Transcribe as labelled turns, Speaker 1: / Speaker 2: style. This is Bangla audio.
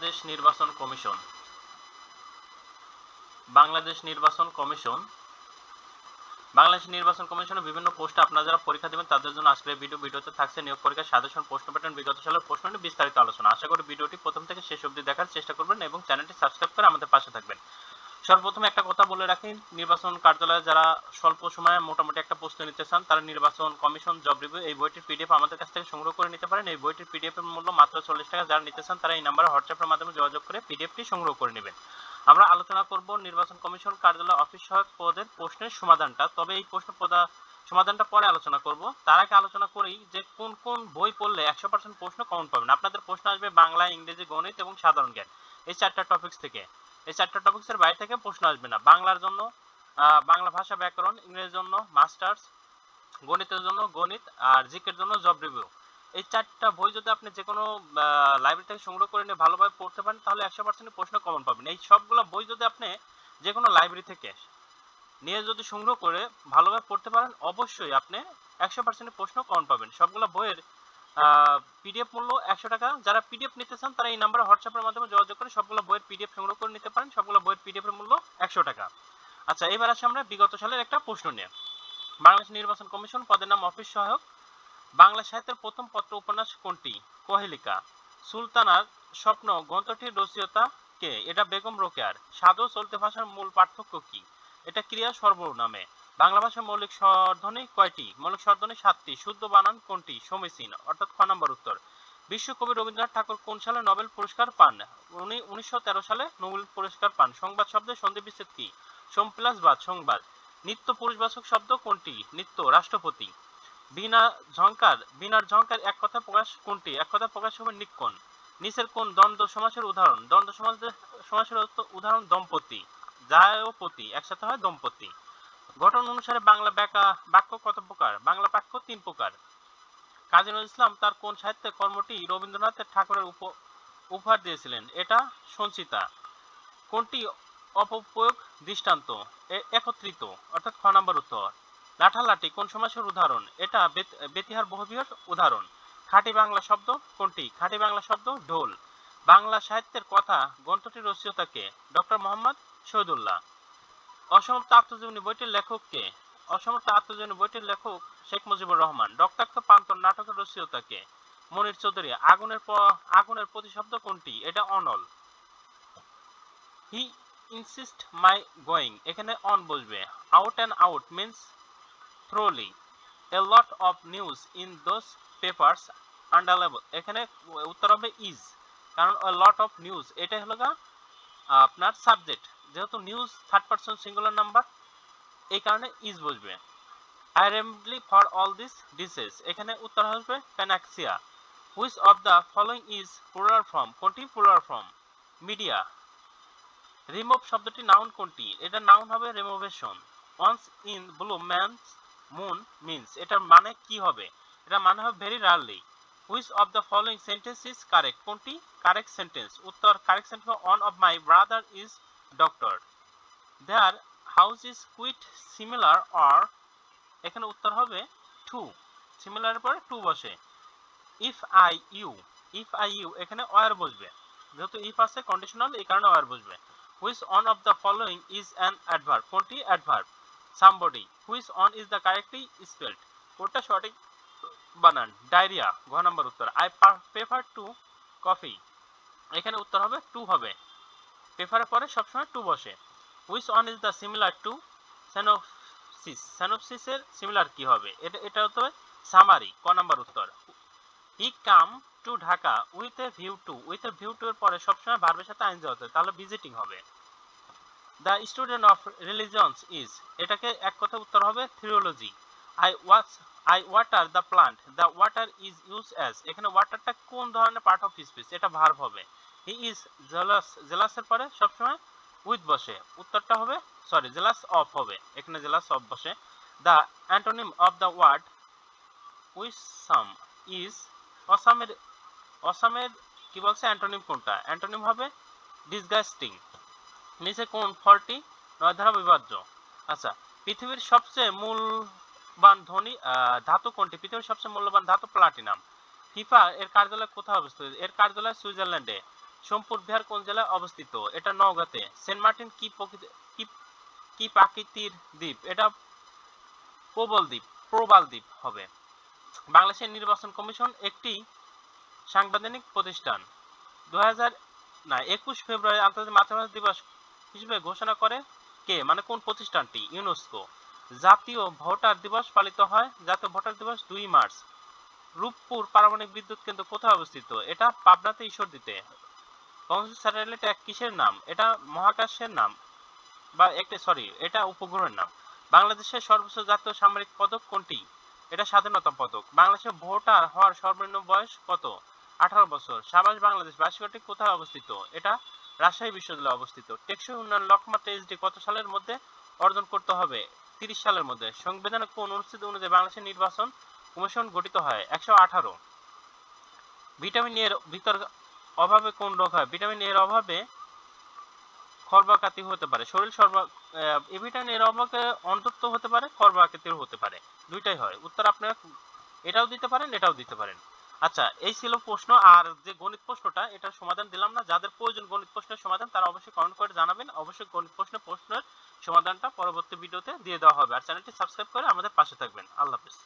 Speaker 1: বাংলাদেশ নির্বাচন কমিশন। বাংলাদেশ নির্বাচন কমিশন। বাংলাদেশ নির্বাচন কমিশনের বিভিন্ন পোস্টে আপনারা যারা পরীক্ষা দেবেন, তাদের জন্য আজকের ভিডিও ভিডিওতে থাকছে নিয়োগ পরীক্ষার সাধারণ প্রশ্ন প্যাটার্ন বিগত সালের প্রশ্ন নিয়ে বিস্তারিত আলোচনা। আশা করি ভিডিওটি প্রথম থেকে শেষ অবধি দেখার চেষ্টা করবেন এবং চ্যানেলটি সাবস্ক্রাইব করে আমাদের পাশে থাকবেন। সর্বপ্রথম একটা কথা বলে রাখি, নির্বাচন কার্যালয়ে যারা স্বল্প সময়ে মোটামুটি একটা প্রস্তুতি নিতে চান, তারা নির্বাচন কমিশন জব রিভিউ এই বইটির পিডিএফ আমাদের কাছ থেকে সংগ্রহ করে নিতে পারেন। এই বইটির পিডিএফ এর মূল্য মাত্র চল্লিশ টাকা। যারা নিতে চান, তারা এই নাম্বারে হোয়াটসঅ্যাপের মাধ্যমে যোগাযোগ করে পিডিএফটি সংগ্রহ করে নেবেন। আমরা আলোচনা করব নির্বাচন কমিশন কার্যালয় অফিস সহায়ক পদের প্রশ্নের সমাধানটা। তবে এই প্রশ্ন পদা সমাধানটা পরে আলোচনা করব। তার আগে আলোচনা করি যে কোন কোন বই পড়লে একশো পার্সেন্ট প্রশ্ন কমন পাবেন। আপনাদের প্রশ্ন আসবে বাংলা, ইংরেজি, গণিত এবং সাধারণ জ্ঞান। এই চারটা টপিকস থেকে। এই চারটা টপিকসের বাইরে থেকে প্রশ্ন আসবে না। বাংলার জন্য বাংলা ভাষা ব্যাকরণ, ইংরেজির জন্য মাস্টার্স গণিতের জন্য গণিত, আর জিকের জন্য জব রিভিউ এই চারটা বই যদি আপনি যে কোনো লাইব্রেরি থেকে সংগ্রহ করে নিয়ে ভালোভাবে পড়তে পারেন, তাহলে একশো পার্সেন্ট প্রশ্ন কমন পাবেন। এই সবগুলো বই যদি আপনি যে কোনো লাইব্রেরি থেকে নিয়ে যদি সংগ্রহ করে ভালোভাবে পড়তে পারেন, অবশ্যই আপনি একশো পার্সেন্ট প্রশ্ন কমন পাবেন। সবগুলো বইয়ের পিডিএফ মূল্য একশো টাকা। যারা পিডিএফ নিতে চান, তারা এই নাম্বারে হোয়াটসঅ্যাপের মাধ্যমে যোগাযোগ করে সবগুলো বইয়ের পিডিএফ সংগ্রহ করে নিতে পারেন। সবগুলো বইয়ের পিডিএফ এর মূল্য একশো টাকা। আচ্ছা এবার আসি আমরা বিগত সালের একটা প্রশ্ন নিয়ে। বাংলাদেশ নির্বাচন কমিশন পদের নাম অফিস সহায়ক। বাংলা সাহিত্যের প্রথম পত্র উপন্যাস কোনটি? কোহেলিকা। সুলতানার স্বপ্ন গ্রন্থটির রচয়িতা কে? এটা বেগম রোকেয়ার। সাধু চলতে ভাষার মূল পার্থক্য কি? এটা ক্রিয়া সর্বনামে। বাংলা ভাষার মৌলিক স্বরধ্বনি কয়টি? মৌলিক স্বরধ্বনি সাতটি। শুদ্ধ বানান কোনটি? সমীচীন। অর্থাৎ খ নম্বর উত্তর। বিশ্বকবি রবীন্দ্রনাথ ঠাকুর কোন সালে নোবেল পুরস্কার পান? উনি উনিশশো তেরো সালে নোবেল পুরস্কার পান। সংবাদ শব্দের সন্ধি বিচ্ছেদ কি? সোম প্লাস বাদ সংবাদ। নিত্য পুরুষবাচক শব্দ কোনটি? নিত্য, রাষ্ট্রপতি। বিনা ঝঙ্কার বিনার ঝঙ্কার এক কথা প্রকাশ কোনটি? এক কথা প্রকাশ হবে নিক্ষণ। নিচের কোন দ্বন্দ্ব সমাসের উদাহরণ? দ্বন্দ্ব সমাসের সমাসের উদাহরণ দম্পতি। যায় ও পতি। একসাথে হয় দম্পতি। গঠন অনুসারে বাংলা ব্যাকা বাক্য কত প্রকার? বাংলা বাক্য তিন প্রকার। কাজী নজরুল ইসলাম তার কোন সাহিত্যের কর্মটি রবীন্দ্রনাথের ঠাকুরের উপহার দিয়েছিলেন? এটা সঞ্চিতা। কোনটি অপপ্রয়োগ দৃষ্টান্ত? একত্রিত, অর্থাৎ খ নম্বর উত্তর। লাঠালাঠি কোন সমাসের উদাহরণ? এটা বেত- বেতিহার বহুবিহর উদাহরণ। খাঁটি বাংলা শব্দ কোনটি? খাঁটি বাংলা শব্দ ঢোল। বাংলা সাহিত্যের কথা, গ্রন্থটির রচয়িতাকে ডক্টর মোহাম্মদ শহীদুল্লাহ। অসমাপ্ত আত্মজীবনী বইটির লেখক কে? অসমাপ্ত আত্মজীবনী বইটির লেখক শেখ মুজিবুর রহমান। রক্তাক্ত প্রান্তর নাটকের রচয়িতাকে মনির চৌধুরী। আগুনের আগুনের প্রতিশব্দ কোনটি? এটা অনল। He insist my going. এখানে অন বসবে। Out and out means thoroughly. A lot of news in those papers আন্ডারলেবল। এখানে উত্তর হবে ইজ। কারণ লট অফ নিউজ এটা হলো আপনার সাবজেক্ট। যেহেতু news third person singular number এই কারণে ইজ বসবে। I remedy for all this diseases এখানে উত্তর আসবে panacea which of the following is plural form কোনটি প্লুরাল ফর্ম মিডিয়া রিমুভ শব্দটি নাউন কোনটি? এটা নাউন হবে রিমুভেশন once in blue man's moon means এটার মানে কি হবে? এটা মানে হবে very rarely which of the following sentence is correct কোনটি? কারেক্ট সেন্টেন্স উত্তর correct sentence one of my brother is doctor their house is quite similar or এখানে উত্তর হবে টু সিমিলার পরে টু বসে। If I you if I you এখানে ওয়ার বসবে। যেহেতু ইফ আছে কন্ডিশনাল এই কারণে ওয়ার বসবে। Which one of the following is an adverb কোনটি adverb somebody which one is the correctly spelled কোনটা সঠিক বানান। ডায়রিয়া, ঘ নম্বর উত্তর। আই প্রেফার টু কফি এখানে উত্তর হবে টু হবে। প্রেফারের পরে সবসময় টু বসে। Which one is the similar to synopsis স্যানোপসিসের similar কি হবে? এটা এটা হতে হবে সামারি ক নাম্বার উত্তর। He come to Dhaka with a view to with a view to এর পরে সবসময় ভার্বের সাথে আইন হতে তাহলে ভিজিটিং হবে। The student of religions is এটাকে এক কথা উত্তর হবে theology I watch I water the plant the water is use as এখানে ওয়াটারটা কোন ধরনের পার্ট অফ স্পিচ এটা ভার্ব হবে। হি ইজ জেলাস জেলাসের পরে সবসময় উইথ বসে। উত্তরটা হবে সরি জেলাস অফ হবে। এখানে জেলাস অফ বসে। The antonym of the word winsome is অসামের অসামের কি বলছে অ্যান্টোনিম কোনটা? অ্যান্টোনিম হবে ডিসগাস্টিং নিচে কোন ফলটি? নয় ধারা বিভাজ্য। আচ্ছা পৃথিবীর সবচেয়ে মূলবান ধনী ধাতু কোনটি? পৃথিবীর সবচেয়ে মূল্যবান ধাতু প্লাটিনাম ফিফা এর কার্যালয় কোথায় অবস্থিত? এর কার্যালয় সুইজারল্যান্ডে। সোমপুর বিহার কোন জেলায় অবস্থিত? এটা নওগাঁতে। সেন্ট মার্টিন কি প্রকৃতি- কি কি প্রাকৃতির দ্বীপ? এটা প্রবল দ্বীপ, প্রবাল দ্বীপ হবে। বাংলাদেশের নির্বাচন কমিশন একটি সাংবিধানিক প্রতিষ্ঠান। দু না, একুশ ফেব্রুয়ারি আন্তর্জাতিক মাতৃভাষা দিবস হিসেবে ঘোষণা করে কে? মানে কোন প্রতিষ্ঠানটি? ইউনেস্কো। জাতীয় ভোটার দিবস পালিত হয়। জাতীয় ভোটার দিবস দুই মার্চ। রূপপুর পারমাণবিক বিদ্যুৎ কেন্দ্র কোথায় অবস্থিত? এটা পাবনাতে ঈশ্বরদীতে। কংগ্রেস স্যাটেলাইট এক কিসের নাম? এটা মহাকাশের নাম। বা একটা সরি এটা উপগ্রহের নাম। বাংলাদেশের সর্বোচ্চ জাতীয় সামরিক পদক কোনটি? এটা স্বাধীনতা পদক। বাংলাদেশের ভোটার হওয়ার সর্বনিম্ন বয়স কত? আঠারো বছর। সাবাস বাংলাদেশ বাসিকটি কোথায় অবস্থিত? এটা রাজশাহী বিশ্ববিদ্যালয়ে অবস্থিত। টেকসই উন্নয়ন লক্ষ্যমাত্রা এইচডি কত সালের মধ্যে অর্জন করতে হবে? তিরিশ সালের মধ্যে। সংবিধানে কোন অনুচ্ছেদ অনুযায়ী বাংলাদেশের নির্বাচন কমিশন গঠিত হয়? একশো আঠারো। ভিটামিন এর ভিতর অভাবে কোন রোগ হয়? ভিটামিন এর অভাবে খর্বাকাতি হতে পারে। শরীর সর্বা ভিটামিন এর অভাবে অন্তত হতে পারে খর্বাকাতির হতে পারে। দুইটাই হয়। উত্তর আপনারা এটাও দিতে পারেন, এটাও দিতে পারেন। আচ্ছা এই ছিল প্রশ্ন। আর যে গণিত প্রশ্নটা, এটার সমাধান দিলাম না। যাদের প্রয়োজন গণিত প্রশ্নের সমাধান, তারা অবশ্যই কমেন্ট করে জানাবেন। অবশ্যই গণিত প্রশ্নের প্রশ্নের সমাধানটা পরবর্তী ভিডিওতে দিয়ে দেওয়া হবে। আর চ্যানেলটি সাবস্ক্রাইব করে আমাদের পাশে থাকবেন। আল্লাহ হাফেজ।